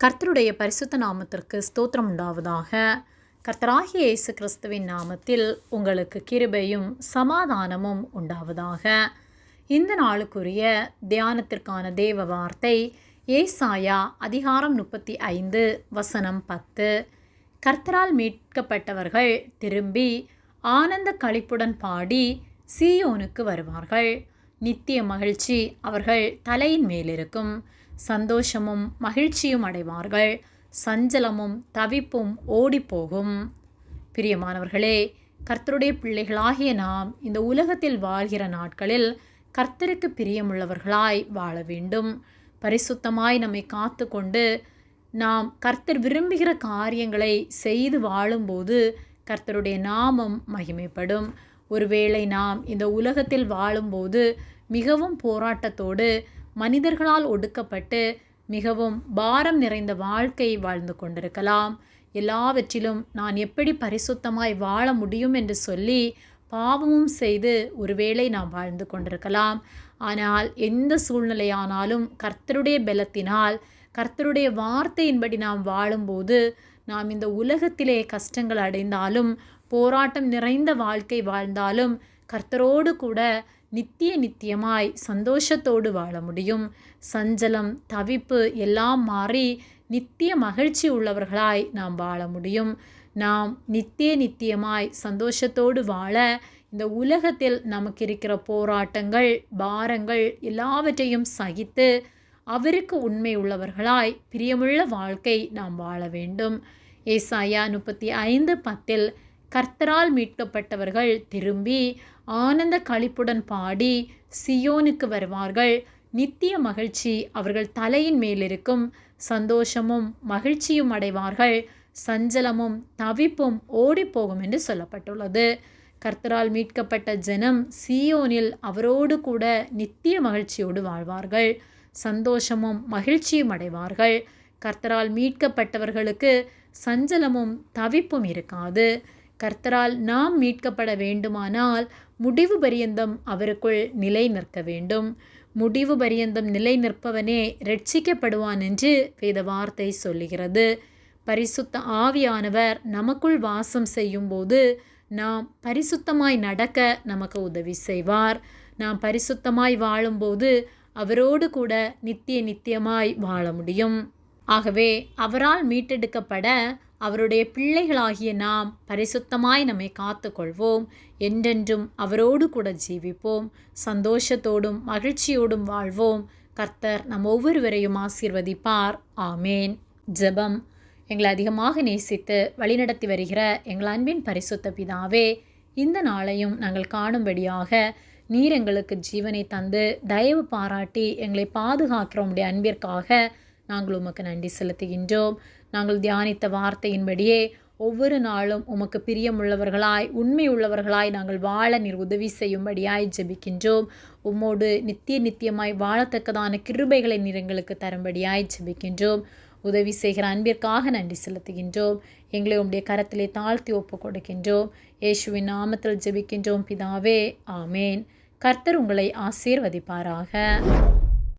கர்த்தருடைய பரிசுத்த நாமத்திற்கு ஸ்தோத்திரம் உண்டாவதாக. கர்த்தராகிய இயேசு கிறிஸ்துவின் நாமத்தில் உங்களுக்கு கிருபையும் சமாதானமும் உண்டாவதாக. இந்த நாளுக்குரிய தியானத்திற்கான தேவ வார்த்தை ஏசாயா அதிகாரம் முப்பத்தி ஐந்து வசனம் பத்து. கர்த்தரால் மீட்கப்பட்டவர்கள் திரும்பி ஆனந்த களிப்புடன் பாடி சீயோனுக்கு வருவார்கள். நித்திய மகிழ்ச்சி அவர்கள் தலையின் மேலிருக்கும். சந்தோஷமும் மகிழ்ச்சியும் அடைவார்கள். சஞ்சலமும் தவிப்பும் ஓடிப்போகும். பிரியமானவர்களே கர்த்தருடைய பிள்ளைகளாகிய நாம் இந்த உலகத்தில் வாழ்கிற நாட்களில் கர்த்தருக்கு பிரியமுள்ளவர்களாய் வாழ வேண்டும். பரிசுத்தமாய் நம்மை காத்து கொண்டு நாம் கர்த்தர் விரும்புகிற காரியங்களை செய்து வாழும்போது கர்த்தருடைய நாமம் மகிமைப்படும். ஒருவேளை நாம் இந்த உலகத்தில் வாழும்போது மிகவும் போராட்டத்தோடு மனிதர்களால் ஒடுக்கப்பட்டு மிகவும் பாரம் நிறைந்த வாழ்க்கை வாழ்ந்து கொண்டிருக்கலாம். எல்லாவற்றிலும் நான் எப்படி பரிசுத்தமாய் வாழ முடியும் என்று சொல்லி பாவமும் செய்து ஒருவேளை நாம் வாழ்ந்து கொண்டிருக்கலாம். ஆனால் எந்த சூழ்நிலையானாலும் கர்த்தருடைய பலத்தினால் கர்த்தருடைய வார்த்தையின்படி நாம் வாழும்போது நாம் இந்த உலகத்திலே கஷ்டங்கள் அடைந்தாலும் போராட்டம் நிறைந்த வாழ்க்கை வாழ்ந்தாலும் கர்த்தரோடு கூட நித்திய நித்தியமாய் சந்தோஷத்தோடு வாழ முடியும். சஞ்சலம் தவிப்பு எல்லாம் மாறி நித்திய மகிழ்ச்சி உள்ளவர்களாய் நாம் வாழ முடியும். நாம் நித்திய நித்தியமாய் சந்தோஷத்தோடு வாழ இந்த உலகத்தில் நமக்கு இருக்கிற போராட்டங்கள் பாரங்கள் எல்லாவற்றையும் சகித்து அவருக்கு உண்மை உள்ளவர்களாய் பிரியமுள்ள வாழ்க்கை நாம் வாழ வேண்டும். ஏசாயா முப்பத்தி ஐந்து பத்தில் கர்த்தரால் மீட்கப்பட்டவர்கள் திரும்பி ஆனந்த களிப்புடன் பாடி சியோனுக்கு வருவார்கள். நித்திய மகிழ்ச்சி அவர்கள் தலையின் மேலிருக்கும். சந்தோஷமும் மகிழ்ச்சியும் அடைவார்கள். சஞ்சலமும் தவிப்பும் ஓடிப்போகும் என்று சொல்லப்பட்டுள்ளது. கர்த்தரால் மீட்கப்பட்ட ஜனம் சியோனில் அவரோடு கூட நித்திய மகிழ்ச்சியோடு வாழ்வார்கள். சந்தோஷமும் மகிழ்ச்சியும் அடைவார்கள். கர்த்தரால் மீட்கப்பட்டவர்களுக்கு சஞ்சலமும் தவிப்பும் இருக்காது. கர்த்தரால் நாம் மீட்கப்பட வேண்டுமானால் முடிவு பரியந்தம் அவருக்குள் நிலை நிற்க வேண்டும். முடிவு பரியந்தம் நிலை நிற்பவனே ரட்சிக்கப்படுவான் என்று வேத வார்த்தை சொல்லுகிறது. பரிசுத்த ஆவியானவர் நமக்குள் வாசம் செய்யும்போது நாம் பரிசுத்தமாய் நடக்க நமக்கு உதவி செய்வார். நாம் பரிசுத்தமாய் வாழும்போது அவரோடு கூட நித்திய நித்தியமாய் வாழ முடியும். ஆகவே அவரால் மீட்டெடுக்கப்பட அவருடைய பிள்ளைகளாகிய நாம் பரிசுத்தமாய் நம்மை காத்து கொள்வோம் என்றென்றும் அவரோடு கூட ஜீவிப்போம். சந்தோஷத்தோடும் மகிழ்ச்சியோடும் வாழ்வோம். கர்த்தர் நம் ஒவ்வொருவரையும் ஆசீர்வதிப்பார். ஆமேன். ஜெபம். எங்களை அதிகமாக நேசித்து வழிநடத்தி வருகிற எங்கள் அன்பின் பரிசுத்த பிதாவே இந்த நாளையும் நாங்கள் காணும்படியாக நீர் எங்களுக்கு ஜீவனை தந்து தயவு பாராட்டி எங்களை பாதுகாக்கிற உடைய அன்பிற்காக நாங்கள் உமக்கு நன்றி செலுத்துகின்றோம். நாங்கள் தியானித்த வார்த்தையின்படியே ஒவ்வொரு நாளும் உமக்கு பிரியமுள்ளவர்களாய் உண்மை உள்ளவர்களாய் நாங்கள் வாழ நீர் உதவி செய்யும்படியாய் ஜெபிக்கின்றோம். உம்மோடு நித்திய நித்தியமாய் வாழத்தக்கதான கிருபைகளை நீர் எங்களுக்கு தரும்படியாய் ஜெபிக்கின்றோம். உதவி செய்கிற அன்பிற்காக நன்றி செலுத்துகின்றோம். எங்களை உடைய கரத்திலே தாழ்த்தி ஒப்பு கொடுக்கின்றோம். இயேசுவின் நாமத்தில் ஜெபிக்கின்றோம் பிதாவே ஆமேன். கர்த்தர் உங்களை ஆசீர்வதிப்பாராக.